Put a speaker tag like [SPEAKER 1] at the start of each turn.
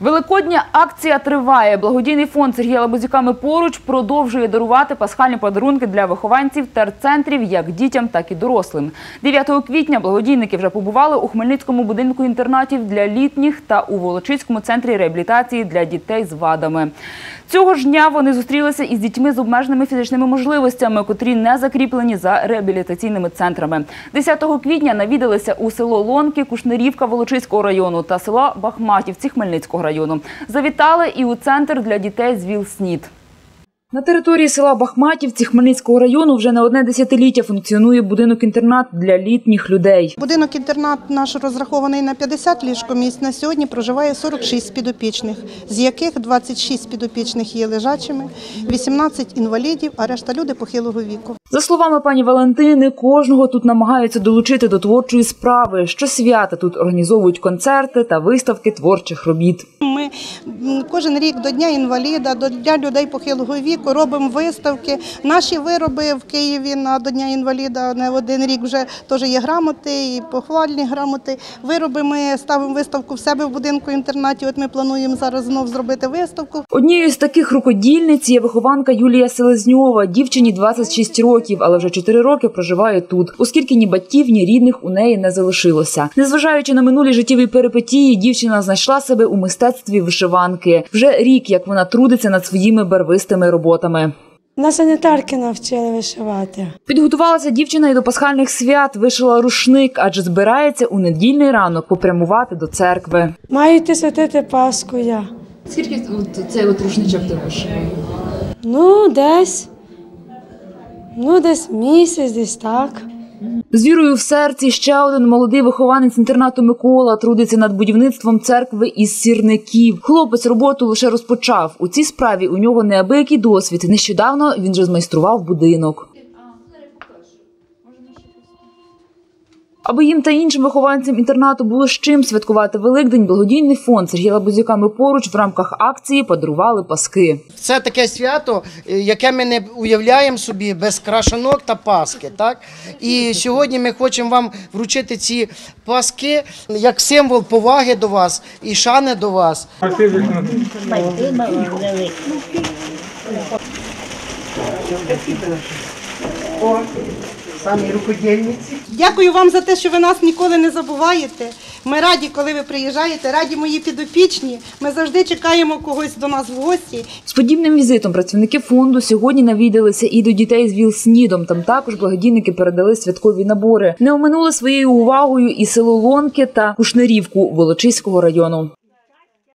[SPEAKER 1] Великодня акція триває. Благодійний фонд Сергія Лабузюка «Ми поруч продовжує дарувати пасхальні подарунки для вихованців терцентрів як дітям, так і дорослим. 9 квітня благодійники вже побували у Хмельницькому будинку інтернатів для літніх та у Волочиському центрі реабілітації для дітей з вадами. Цього ж дня вони зустрілися із дітьми з обмеженими фізичними можливостями, котрі не закріплені за реабілітаційними центрами. 10 квітня навідалися у село Лонки, Кушнерівка Волочиського району та села Бахматівці Хмельницького району. Завітали і у центр для дітей з ВІЛ-СНІД. На території села Бахматівці Хмельницького району вже не одне десятиліття функціонує будинок-інтернат для літніх людей.
[SPEAKER 2] Будинок-інтернат наш розрахований на 50 ліжкомісць. На сьогодні проживає 46 підопічних, з яких 26 підопічних є лежачими, 18 інвалідів, а решта люди похилого віку.
[SPEAKER 1] За словами пані Валентини, кожного тут намагаються долучити до творчої справи. Щосвята тут організовують концерти та виставки творчих робіт.
[SPEAKER 2] Ми кожен рік до Дня інваліда, до Дня людей похилого віку робимо виставки. Наші вироби в Києві на до Дня інваліда не один рік вже теж є грамоти і похвальні грамоти. Вироби ми ставимо виставку в себе в будинку інтернаті. От ми плануємо зараз знов зробити виставку.
[SPEAKER 1] Однією з таких рукодільниць є вихованка Юлія Селезньова. Дівчині 26 років, але вже 4 роки проживає тут, оскільки ні батьків, ні рідних у неї не залишилося. Незважаючи на минулі життєві перипетії, дівчина знайшла себе у мистецтві вишиванки. Вже рік, як вона трудиться над своїми барвистими роботами.
[SPEAKER 3] На санітарки навчили вишивати.
[SPEAKER 1] Підготувалася дівчина і до пасхальних свят, вишила рушник, адже збирається у недільний ранок попрямувати до церкви.
[SPEAKER 3] Маю йти святити Пасху я.
[SPEAKER 1] Скільки цей от рушничок ти вишиває?
[SPEAKER 3] Ну, десь. Ну, десь місяць, десь так.
[SPEAKER 1] З вірою в серці ще один молодий вихованець інтернату Микола трудиться над будівництвом церкви із сірників. Хлопець роботу лише розпочав. У цій справі у нього неабиякий досвід. Нещодавно він же змайстрував будинок. Аби їм та іншим вихованцям інтернату було з чим святкувати Великдень, благодійний фонд Сергія Лабузюка «Ми поруч в рамках акції подарували паски.
[SPEAKER 4] Це таке свято, е, яке ми не уявляємо собі без крашанок та паски. Так? І сьогодні ми хочемо вам вручити ці паски як символ поваги до вас і шани до вас. Самі рукодільниці.
[SPEAKER 2] Дякую вам за те, що ви нас ніколи не забуваєте. Ми раді, коли ви приїжджаєте, раді мої підопічні. Ми завжди чекаємо когось до нас в гості.
[SPEAKER 1] З подібним візитом працівники фонду сьогодні навідалися і до дітей з ВІЛ-СНІДом. Там також благодійники передали святкові набори. Не оминули своєю увагою і село Лонки та Кушнерівку Волочиського району.